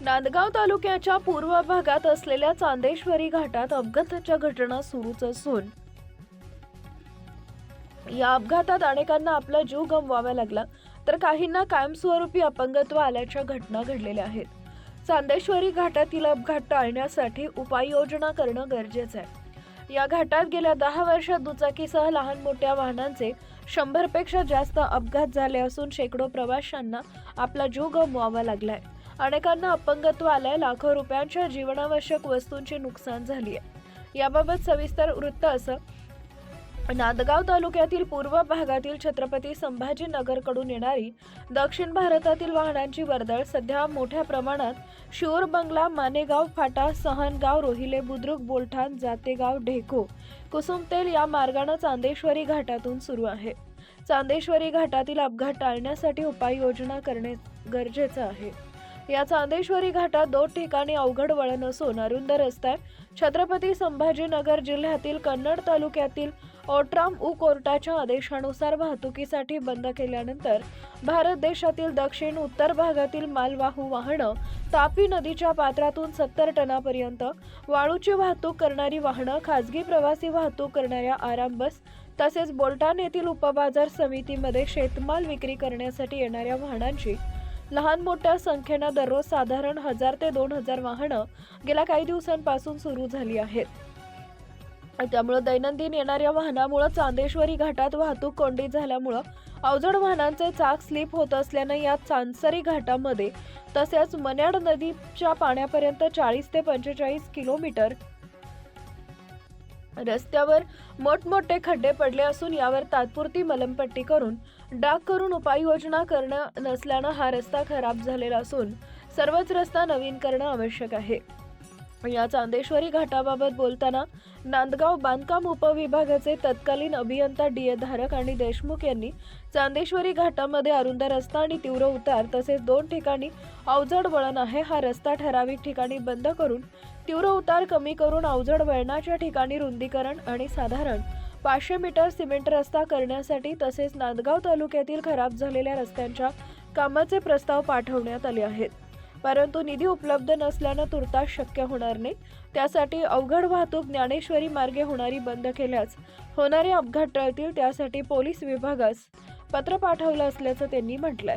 नांदगाव तालुक्याच्या पूर्व भागात असलेल्या चांदेश्वरी घाटात अपघाताच्या घटना सुरूच असून या अपघातात अनेकांना आपला जीव गमवावा लागला. तर काहींना कायमस्वरूपी अपंगत्व आल्याच्या घटना घडलेल्या आहेत. चांदेश्वरी घाटातील अपघात टाळण्यासाठी उपाययोजना करणं गरजेचं आहे. या घाटात गेल्या दहा वर्षात दुचाकीसह लहान मोठ्या वाहनांचे शंभरपेक्षा जास्त अपघात झाले असून शेकडो प्रवाशांना आपला जीव गमवावा लागलाय. अनेकांना अपंगत्व आलंय लाखो रुपयांच्या जीवनावश्यक वस्तूंची नुकसान झाली आहे याबाबत सविस्तर वृत्त असं नांदगाव तालुक्यातील पूर्व भागातील छत्रपती संभाजीनगरकडून येणारी दक्षिण भारतातील वाहनांची वर्दळ सध्या मोठ्या प्रमाणात शिऊर बंगला मानेगाव फाटा सहनगाव रोहिले बुद्रुक बोलठाण जातेगाव ढेको कुसुमतेल या मार्गानं चांदेश्वरी घाटातून सुरू आहे. चांदेश्वरी घाटातील अपघात टाळण्यासाठी उपाययोजना करणे गरजेचं आहे. या चांदेश्वरी घाटात दोन ठिकाणी अवघड वळण असून अरुंद रस्ता. छत्रपती संभाजीनगर जिल्ह्यातील कन्नड तालुक्यातील ओट्राम उ कोर्टाच्या आदेशानुसार वाहतुकीसाठी बंद केल्यानंतर भारत देशातील दक्षिण उत्तर भागातील मालवाहू वाहनं तापी नदीच्या पात्रातून सत्तर टनापर्यंत वाळूची वाहतूक करणारी वाहनं खाजगी प्रवासी वाहतूक करणाऱ्या आराम बस तसेच बोल्टान येथील उपबाजार समितीमध्ये शेतमाल विक्री करण्यासाठी येणाऱ्या वाहनांची लहान मोठ्या संख्येनं दररोज साधारण हजार ते दोन हजार वाहनं गेल्या काही दिवसांपासून सुरू झाली आहेत. त्यामुळे दैनंदिन येणाऱ्या वाहनामुळं चांदेश्वरी घाटात वाहतूक कोंडी झाल्यामुळं अवजड वाहनांचे चाक स्लिप होत असल्यानं या चांदसरी घाटामध्ये तसेच मन्याड नदीच्या पाण्यापर्यंत चाळीस ते पंचेचाळीस किलोमीटर रस्त्यावर मोठमोठे खड्डे पडले असून यावर तात्पुरती मलमपट्टी करून डाग करून उपाययोजना करणं नसल्यानं हा रस्ता खराब झालेला असून सर्वच रस्ता नवीन करणं आवश्यक आहे. या चांदेश्वरी घाटाबाबत बोलताना नांदगाव बांधकाम उपविभागाचे तत्कालीन अभियंता डी ए धारक आणि देशमुख यांनी चांदेश्वरी घाटामध्ये अरुंद रस्ता आणि तीव्र उतार तसेच दोन ठिकाणी अवजड वळण आहे. हा रस्ता ठराविक ठिकाणी बंद करून तीव्र उतार कमी करून अवजड वळणाच्या ठिकाणी रुंदीकरण आणि साधारण पाचशे मीटर सिमेंट रस्ता करण्यासाठी तसेच नांदगाव तालुक्यातील खराब झालेल्या रस्त्यांच्या कामाचे प्रस्ताव पाठवण्यात आले आहेत. परंतु निधी उपलब्ध नसल्यानं तुर्तास शक्य होणार नाही. त्यासाठी अवघड वाहतूक ज्ञानेश्वरी मार्गे होणारी बंद केल्यास होणारे अपघात टळतील त्यासाठी पोलीस विभागास पत्र पाठवलं असल्याचं त्यांनी म्हटलंय.